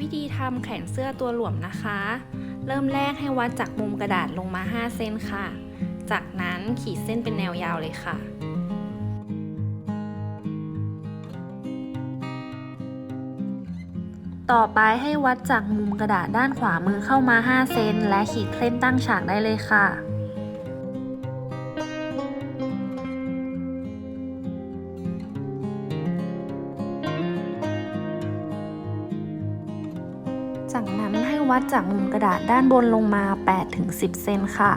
วิธีทำแขนเสื้อตัวหลวมนะคะ เริ่มแรกให้วัดจากมุมกระดาษลงมา 5 เซนค่ะ จากนั้นขีดเส้นเป็นแนวยาวเลยค่ะ ต่อไปให้วัดจากมุมกระดาษด้านขวามือเข้ามา 5 เซนและขีดเส้นตั้งฉากได้เลยค่ะ วัดจากมุมกระดาษด้านบนลงมา 8-10 เซนค่ะ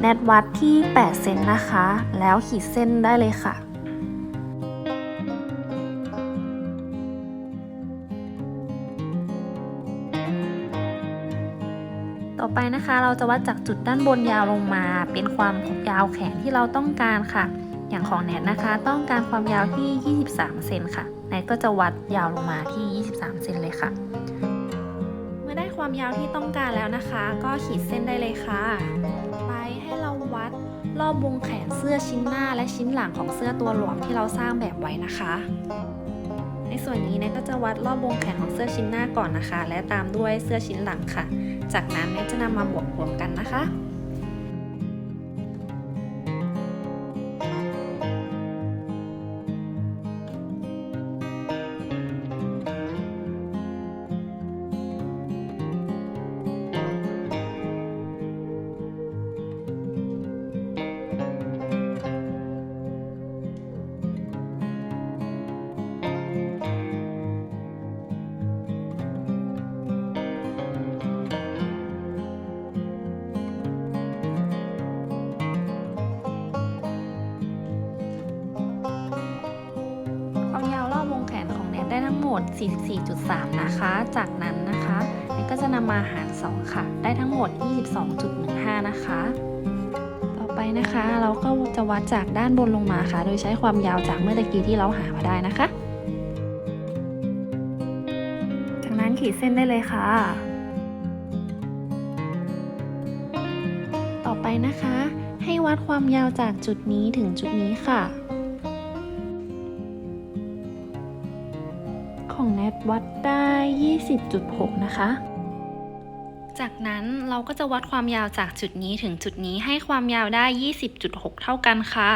แนทวัดที่ 8 เซนนะคะ แล้วขีดเส้นได้เลยค่ะต่อไปนะคะเราจะวัดจากจุดด้านบนยาวลงมาเป็นความยาวแขนที่เราต้องการค่ะ อย่างของแนทนะคะ ต้องการความยาวที่ 23 เซนค่ะแนทก็จะวัดยาวลงมาที่ 23 เซนเลยค่ะ ได้ความยาวที่ต้องการแล้วนะคะ ก็ขีดเส้นได้เลยค่ะ ไปให้เราวัดรอบวงแขนเสื้อชิ้นหน้าและชิ้นหลังของเสื้อตัวหลวมที่เราสร้างแบบไว้นะคะ ในส่วนนี้เนยก็จะวัดรอบวงแขนของเสื้อชิ้นหน้าก่อนนะคะ และตามด้วยเสื้อชิ้นหลังค่ะ จากนั้นเนยจะนำมาบวกรวมกันนะคะ มด 44.3 นะคะ จากนั้นนะคะแนทก็จะนำมาหาร 2 ค่ะ ได้ทั้งหมด 22.15 นะคะ ต่อไปนะคะเราก็จะวัดจากด้านบนลงมาค่ะ โดยใช้ความยาวจากเมื่อตะกี้ที่เราหามาได้นะคะ จากนั้นขีดเส้นได้เลยค่ะ ต่อไปนะคะ ให้วัดความยาวจากจุดนี้ถึงจุดนี้ค่ะ ของแนทวัดได้ 20.6 นะคะ จากนั้นเราก็จะวัดความยาวจากจุดนี้ถึงจุดนี้ให้ความยาวได้ 20.6 เท่ากันค่ะ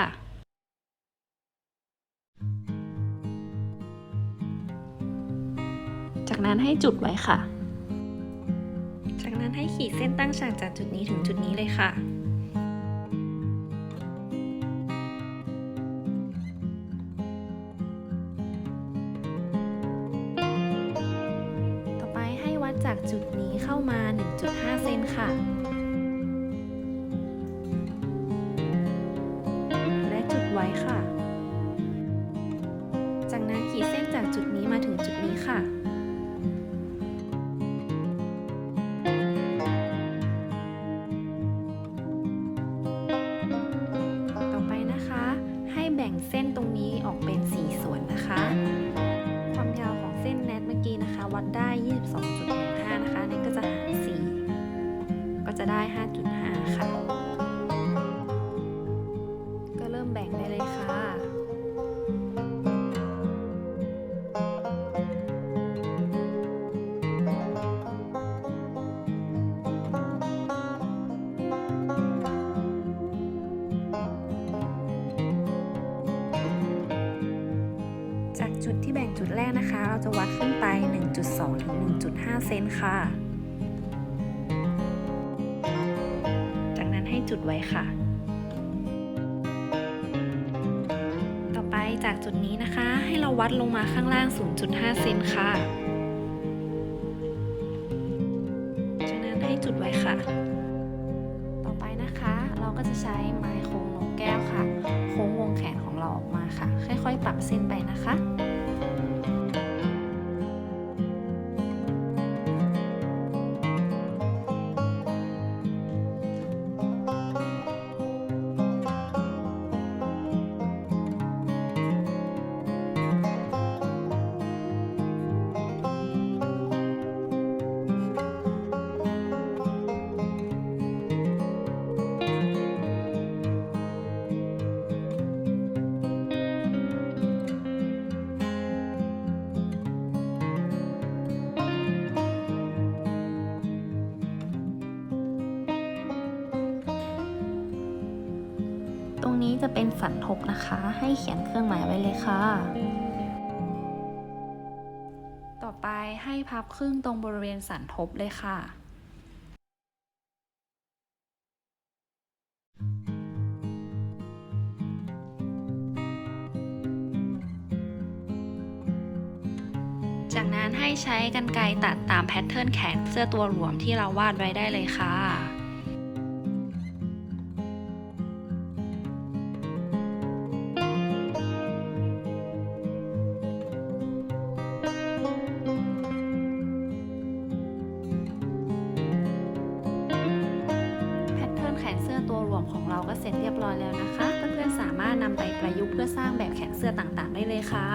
จากนั้นให้จุดไว้ค่ะ จากนั้นให้ขีดเส้นตั้งฉากจากจุดนี้ถึงจุดนี้เลยค่ะ จากจุดนี้เข้ามา 1.5 เซนค่ะ และจุดไว้ค่ะ จากนั้นขีดเส้นจากจุดนี้มาถึงจุดนี้ค่ะต่อไปนะคะให้แบ่งเส้นตรงนี้ออกเป็น จะได้ 5.5 ค่ะ ก็เริ่มแบ่งได้เลยค่ะจากจุดที่แบ่งจุดแรกนะคะ เราจะวัดขึ้นไป 1.2 ถึง 1.5 เซนค่ะ จุดไว้ค่ะ ต่อไปจากจุดนี้นะคะ ให้เราวัดลงมาข้างล่าง 0.5 เซนค่ะ จากนั้นให้จุดไว้ค่ะ ต่อไปนะคะเราก็จะใช้ไม้โค้งนกแก้วค่ะ โค้งวงแขนของเราออกมาค่ะ ค่อยๆ ปรับเส้นไปนะคะ ตรงนี้จะเป็นสันทบนะคะ ให้เขียนเครื่องหมายไว้เลยค่ะ ต่อไปให้พับครึ่งตรงบริเวณสันทบเลยค่ะจากนั้นให้ใช้กันไกรตัดตามแพทเทิร์นแขนเสื้อตัวหลวมที่เราวาดไว้ได้เลยค่ะ ตัวรวมของเราก็เสร็จเรียบร้อยแล้วนะคะ เพื่อนๆสามารถนำไปประยุกต์เพื่อสร้างแบบแขนเสื้อต่างๆ ได้เลยค่ะ